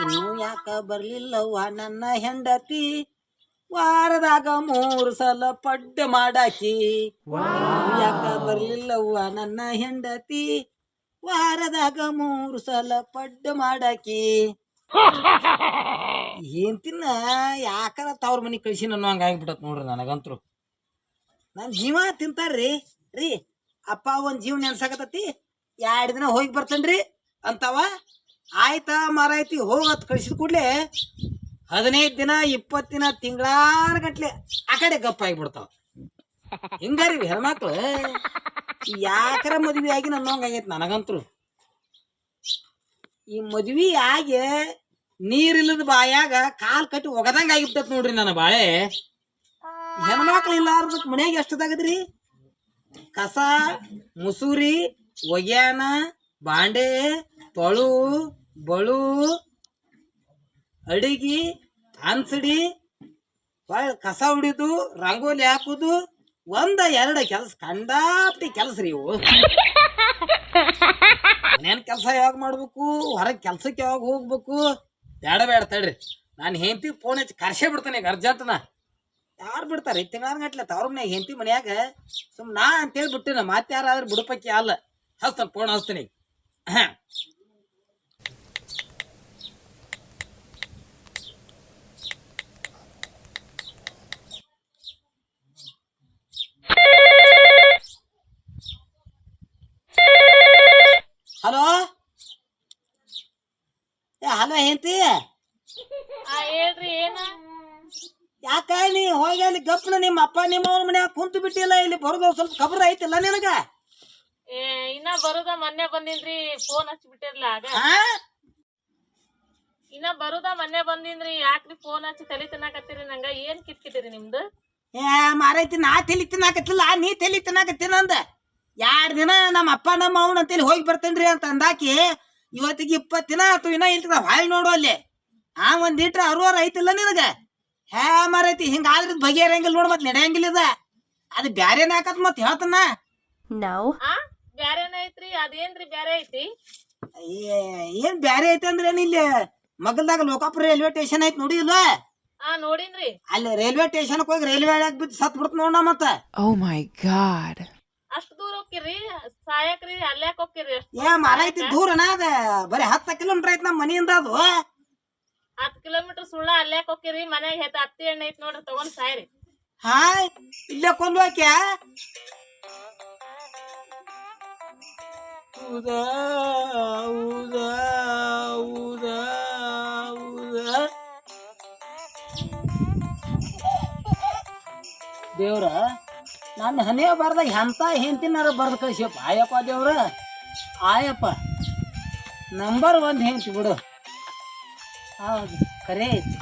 ಇನ್ನು ಯಾಕ ಬರ್ಲಿಲ್ಲವ್ವ ನನ್ನ ಹೆಂಡತಿ. ವಾರದಾಗ ಮೂರು ಸಲ ಪಡ್ಡ ಮಾಡಾಕಿ. ಯಾಕ ಬರ್ಲಿಲ್ಲವ್ವ ನನ್ನ ಹೆಂಡತಿ. ವಾರದಾಗ ಮೂರು ಸಲ ಪಡ್ಡ ಮಾಡಾಕಿ. ಏನ್ ತಿನ್ನ ಯಾಕರ ತವ್ರ ಮನೆ ಕಳಿಸಿ ಅನ್ನೋ ಹಂಗ ಆಗ್ಬಿಟ್ಟತ್ ನೋಡ್ರಿ ನನಗಂತ್ರು. ನನ್ ಜೀವ ತಿಂತಾರ್ರಿ. ರೀ, ಅಪ್ಪ ಒಂದ್ ಜೀವ ನೆನ್ಸಾಕತತಿ ಎರಡು ದಿನ ಹೋಗಿ ಬರ್ತೇನ್ರಿ ಅಂತವ. ಆಯ್ತಾ ಮಾರಾಯ್ತಿ ಹೋಗತ್ ಕಳಿಸಿದ ಕೂಡಲೇ ಹದಿನೈದು ದಿನ, ಇಪ್ಪತ್ತು ದಿನ, ತಿಂಗಳಾರ ಗಟ್ಲೆ ಆ ಕಡೆ ಗಪ್ಪ ಆಗಿಬಿಡ್ತಾವ. ಹಿಂಗಾರಿ ಹೆಣ್ಮಕ್ಳು, ಯಾಕರ ಮದ್ವಿ ಆಗಿ ನನ್ನಂಗ ಆಗೈತಿ ನನಗಂತ್ರು? ಈ ಮದ್ವೆ ಆಗಿ ನೀರಿಲ್ಲದ ಬಾಯಾಗ ಕಾಲ್ ಕಟ್ಟಿ ಒಗದಂಗ ಆಗಿಬಿಟ್ಟತ್ ನೋಡ್ರಿ ನನ್ನ ಬಾಳೆ. ಹೆಣ್ಮಕ್ಳು ಇಲ್ಲಾರ್ದಕ್ ಮನ್ಯಾಗ ಎಷ್ಟದಾಗದ್ರಿ ಕಸ, ಮುಸೂರಿ, ಒಗ್ಯಾನ, ಬಾಂಡೆ, ತೊಳು ಬಳು, ಅಡಿಗೆ ಹನ್ಸಡಿ ಹೊಳ್ ಕಸ ಹೊಡಿದು ರಂಗೋಲಿ ಹಾಕುದು, ಒಂದ ಎರಡ ಕೆಲಸ ಕಂಡಾಪ್ಟಿ ಕೆಲಸ ರೀ ಇವು. ಮನೇನ್ ಕೆಲಸ ಯಾವಾಗ ಮಾಡ್ಬೇಕು, ಹೊರಗೆ ಕೆಲ್ಸಕ್ಕೆ ಯಾವಾಗ ಹೋಗ್ಬೇಕು ಬೇಡ ಬೇಡ ತಡ್ರಿ. ನಾನು ಹೆಂಡತಿ ಫೋನ್ ಹಚ್ಚಿ ಕರ್ಸೇ ಬಿಡ್ತಾನೆ ಈಗ ಅರ್ಜೆಂಟ್ನ ಯಾರು ಬಿಡ್ತಾರೆ? ತಿಂಗಳ ಗಟ್ಲೆ ತವ್ರ ಮನ್ಯಾಗ, ಹೆಂಡತಿ ಮನ್ಯಾಗ ಸುಮ್ ನಾ ಅಂತೇಳಿ ಬಿಟ್ಟಿನ ಮತ್ತೆ ಯಾರಾದ್ರೂ ಬುಡಪಕ್ಕಿ ಅಲ್ಲ. ಹಚ್ತಾನೆ ಫೋನ್ ಹಚ್ತೀನಿ ಹಾ ಹಲೋ? ಏ ಹಲೋ ಹೆಂಡತಿ? ಆ ಹೇಳ್ರಿ ಏನ? ಯಾಕ ನೀ ಹೋಗಿ ಅಲ್ಲಿ ಗಪ್ನ ನಿಮ್ಮ ಅಪ್ಪ ನಿಮ್ಮ ಅವ್ರ ಮನ್ಯಾಗ ಕುಂತು ಬಿಟ್ಟಿಲ್ಲ ಇಲ್ಲಿ ಬರೋದು ಸ್ವಲ್ಪ ಖಬರ್ ಐತಿಲ್ಲ ನಿನಗ? ಏ ಇನ್ನ ಬರುದ ಮೊನ್ನೆ ಬಂದಿನ್ರಿ ಫೋನ್ ಹಚ್ಚಿಬಿಟ್ಟಿರ್ಲ ಆಗ. ಹಾ ಇನ್ನ ಬರುದ ಮೊನ್ನೆ ಬಂದಿನ್ರಿ ಯಾಕ್ರಿ ಫೋನ್ ಹಚ್ಚಿ ತಲೆ ತಿನ್ನಾಕತ್ತೀರಿ ನಂಗ? ಏನ್ ಕಿತ್ಕಿದಿರಿ ನಿಮ್ದು? ಏ ಮಾರೈತಿ ನಾ ತಲಿ ತಿನ್ನಾಕತ್ತಿಲ್ಲ ನೀ ತಲಿ ತಿನ್ನಾಕತ್ತೀನ ಅಂದ ಎರಡು ದಿನ ನಮ್ಮ ಅಪ್ಪ ನಮ್ಮ ಅವನ ಅಂತೇಳಿ ಹೋಗಿ ಬರ್ತೇನ್ರಿ ಅಂತ ಅಂದಾಕಿ ಇವತ್ತಿಗೆ ಇಪ್ಪತ್ತು ದಿನ ಆತು ಇನ್ನ ಇಲ್ತದ ಹಾಯ್ ನೋಡು ಅಲ್ಲಿ. ಆ ಒಂದ್ ಲೀಟ್ರ್ ಅರುವರ್ ಐತಿಲ್ಲ ನಿನಗ? ಹೇ ಮಾರೈತಿ ಹಿಂಗಾದ್ರೆ ಬಗೆಹರಂಗಿಲ್ಲ ನೋಡು ಮತ್ತೆ ನಡೆಯಂಗಿಲ್ಲ ಇದ. ಅದು ಬ್ಯಾರೇನ ಹಾಕತ್ ಮತ್ತೆ ಹೇಳ್ತನ? ನಾವು? ಬ್ಯಾರೇನ ಐತ್ರಿ ಅದೇನ್ರಿ ಬ್ಯಾರೆ ಐತಿ? ಏನ್ ಬ್ಯಾರೆ ಐತಿ ಅಂದ್ರೆ ಏನ್ ಇಲ್ಲಿ ಮಗಲ್ದಾಗ ಲೋಕಾಪುರ ರೈಲ್ವೆ ಸ್ಟೇಷನ್ ಐತಿ ನೋಡಿ ಇಲ್ವಾ? ಆ ನೋಡಿನ್ರಿ. ಅಲ್ಲಿ ರೈಲ್ವೆ ಸ್ಟೇಷನ್ ಹೋಗಿ ರೈಲ್ವೆ ಬಿದ್ದು ಸತ್ ಬಿಡ್ತ ನೋಡ ಮತ್ತ. ಓ ಮೈ god. ಅಷ್ಟ್ ದೂರ ಹೋಗ್ಕಿರಿ ಸಾಯಕ್ರಿ ಅಲ್ಲೇ ಹೋಗ್ಕಿರಿ ಅಷ್ಟ್ ಏ ಮಾರೈತಿ ದೂರನ ಅದ. ಬರೀ ಹತ್ತ ಕಿಲೋಮೀಟರ್ ಐತಿ ನಮ್ಮ ಮನೆಯಿಂದ ಅದು. ಹತ್ ಕಿಲೋಮೀಟರ್ ಸುಳ್ಳ ಅಲ್ಯಾಕ್ ಹೋಗ್ಕಿರಿ ಮನ್ಯಾಗ ಹೆತ್ತ ಹತ್ತಿ ಎಣ್ಣೆ ಐತಿ ನೋಡ್ರಿ ತಗೊಂಡ್ ಸಾಯ್ರಿ. ಹಾಯ್ ಇಲ್ಲೇ ಹೋಕ್ಯಾ ಉದಾ ಉದಾ ಉದಾ ಉದಾ ದೇವ್ರ ನನ್ನ ಹನೇ ಬರ್ದಾಗ ಎಂತ ಹೆಂತಿನಾರ ಬರ್ದು ಕಳಿಸ್ಯಪ್ಪ? ಆಯಪ್ಪ ದೇವ್ರ, ಆಯಪ್ಪ. ನಂಬರ್ ಒಂದು ಹೆಂತಿ ಬಿಡು. ಹೌದು ಕರೆ ಐತಿ.